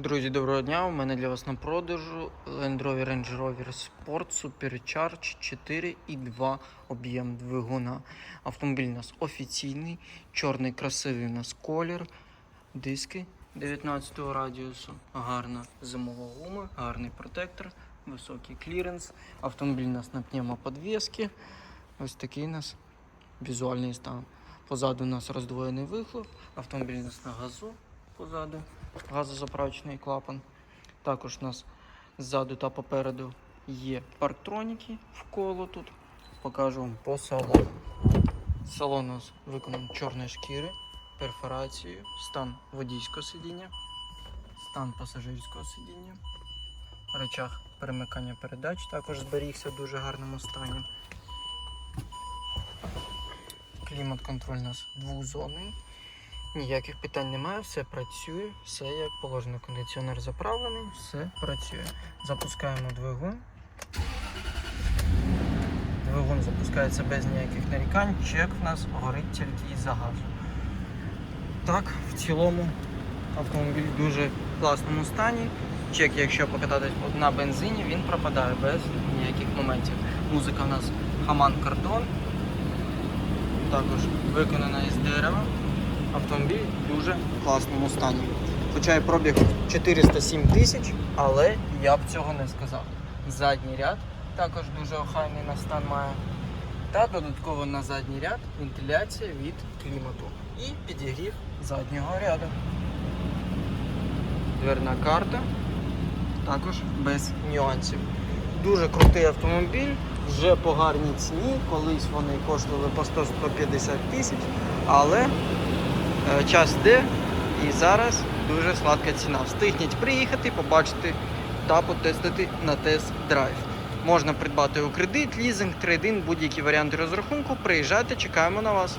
Друзі, доброго дня! У мене для вас на продажу Land Rover Range Rover Sport Supercharge 4,2 об'єм двигуна. Автомобіль у нас офіційний, чорний красивий у нас колір, диски 19 радіусу, гарна зимова гума, гарний протектор, високий кліренс. Автомобіль у нас на пневмоподвески. Ось такий у нас візуальний стан. Позаду у нас роздвоєний вихлоп, автомобіль у нас на газу позаду, газозаправочний клапан. Також у нас ззаду та попереду є парктроніки коло тут. Покажу вам по салону. Салон у нас виконаний чорної шкіри, перфорацією, стан водійського сидіння, стан пасажирського сидіння, речах перемикання передач також зберігся в дуже гарному стані. Клімат-контроль у нас двохзонний. Ніяких питань немає, все працює, все як положено. Кондиціонер заправлений, все працює. Запускаємо двигун. Двигун запускається без ніяких нарікань. Чек в нас горить тільки із-за газу. Так, в цілому автомобіль в дуже класному стані. Чек, якщо покататись на бензині, він пропадає без ніяких моментів. Музика в нас Хаман Кардон. Також виконана із дерева. Автомобіль в дуже класному стані. Хоча і пробіг 407 тисяч, але я б цього не сказав. Задній ряд також дуже охайний на стан має. Та додатково на задній ряд вентиляція від клімату і підігрів заднього ряду. Дверна карта також без нюансів. Дуже крутий автомобіль, вже по гарній ціні. Колись вони коштували по 100-150 тисяч, але час йде і зараз дуже сладка ціна. Встигніть приїхати, побачити та потестити на тест-драйв. Можна придбати у кредит, лізинг, трейдинг, будь-які варіанти розрахунку. Приїжджайте, чекаємо на вас.